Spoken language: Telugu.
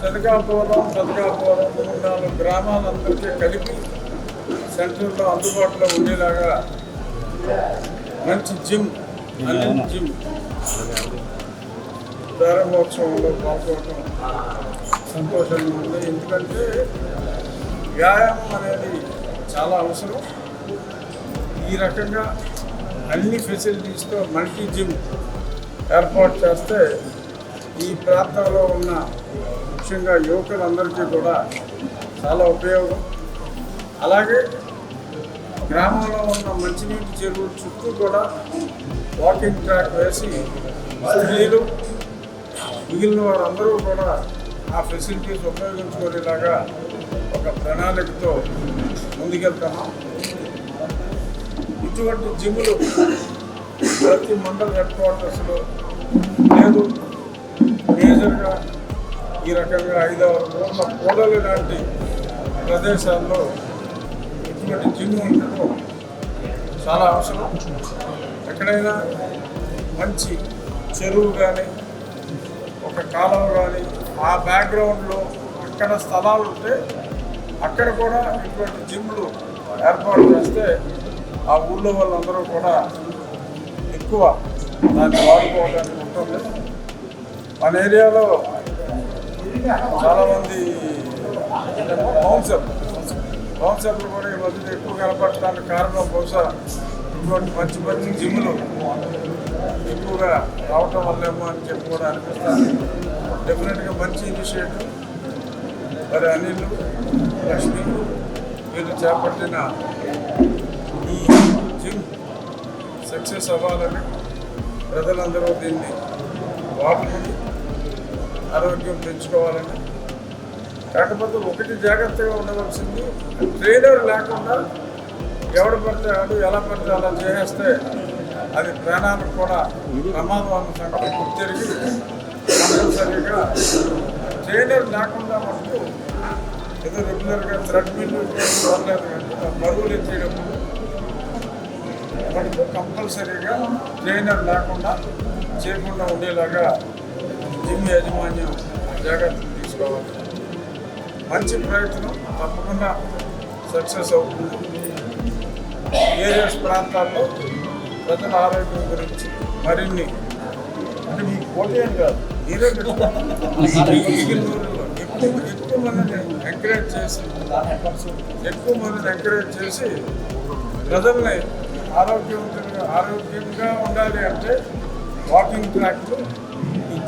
శనకాపురం మూడు నాలుగు గ్రామాలందరికీ కలిపి సెంటర్లో అందుబాటులో ఉండేలాగా మంచి జిమ్ అన్ని జిమ్ ప్రారంభోత్సవంలో పాల్గొనడం సంతోషంగా ఉంది. ఎందుకంటే వ్యాయామం అనేది చాలా అవసరం. ఈ రకంగా అన్ని ఫెసిలిటీస్తో మల్టీ జిమ్ ఏర్పాటు చేస్తే ఈ ప్రాంతంలో ఉన్న ముఖ్యంగా యువకులందరికీ కూడా చాలా ఉపయోగం. అలాగే గ్రామంలో ఉన్న మంచినీటి చెరువు చుట్టూ కూడా వాకింగ్ ట్రాక్ వేసి స్త్రీలు మిగిలిన వారందరూ కూడా ఆ ఫెసిలిటీస్ ఉపయోగించుకునేలాగా ఒక ప్రణాళికతో ముందుకెళ్తున్నాం ఇటువంటి జిమ్లు ప్రతి మండల హెడ్ క్వార్టర్స్లో లేదు. మేజర్గా ఈ రకంగా ఐదారు ఊర్ల కోడలు లాంటి ప్రదేశాల్లో ఇటువంటి జిమ్ ఉండటం చాలా అవసరం. ఎక్కడైనా మంచి చెరువు కానీ ఒక కాలం కానీ ఆ బ్యాక్గ్రౌండ్లో అక్కడ స్థలాలు ఉంటే అక్కడ కూడా ఇటువంటి జిమ్లు ఏర్పాటు చేస్తే ఆ ఊళ్ళో వాళ్ళందరూ కూడా ఎక్కువ దాన్ని వాడుకోవడానికి ఉంటుంది. మన ఏరియాలో చాలామంది బౌన్సర్ బౌన్సర్లు కూడా ఈ మధ్య ఎక్కువ కనపడటానికి కారణం బహుశా ఇటువంటి మంచి మంచి జిమ్లు ఎక్కువగా రావటం వల్లేమో అని చెప్పి కూడా అనిపిస్తుంది డెఫినెట్గా మంచి ఇనిషియేటివ్. మరి అనిల్ లక్ష్మి వీళ్ళు చేపట్టిన ఈ జిమ్ సక్సెస్ అవ్వాలని ప్రజలందరూ దీన్ని వాడుకుని ఆరోగ్యం పెంచుకోవాలని కాకపోతే ఒకటి జాగ్రత్తగా ఉండవలసింది ట్రైనర్ లేకుండా ఎవడు పడితే ఆడు ఎలా పడితే అలా చేసేస్తే అది ప్రాణానికి కూడా ప్రమాదం అన్న సంగతి గుర్తిరిగి కంపల్సరీగా ట్రైనర్ లేకుండా మనకు ఏదో రెగ్యులర్గా థ్రెడ్ మిల్ పర్లేదు కానీ బరువులు ఎత్తేటప్పుడు మనకు కంపల్సరీగా ట్రైనర్ లేకుండా చేయకుండా ఉండేలాగా జిమ్ యాజమాన్యం జాగ్రత్తలు తీసుకోవాలి. మంచి ప్రయత్నం తప్పకుండా సక్సెస్ అవుతుంది. ఏరియాస్ ప్రాంతాల్లో ప్రజల ఆరోగ్యం గురించి మరిన్ని అంటే మీకు పోటీ అని కాదు. మీరే ఎక్కువ ఎక్కువ మందిని ఎంకరేజ్ చేసి ఎక్కువ మందిని ఎంకరేజ్ చేసి ప్రజల్ని ఆరోగ్యవంతంగా ఆరోగ్యంగా ఉండాలి అంటే వాకింగ్ ట్రాక్లు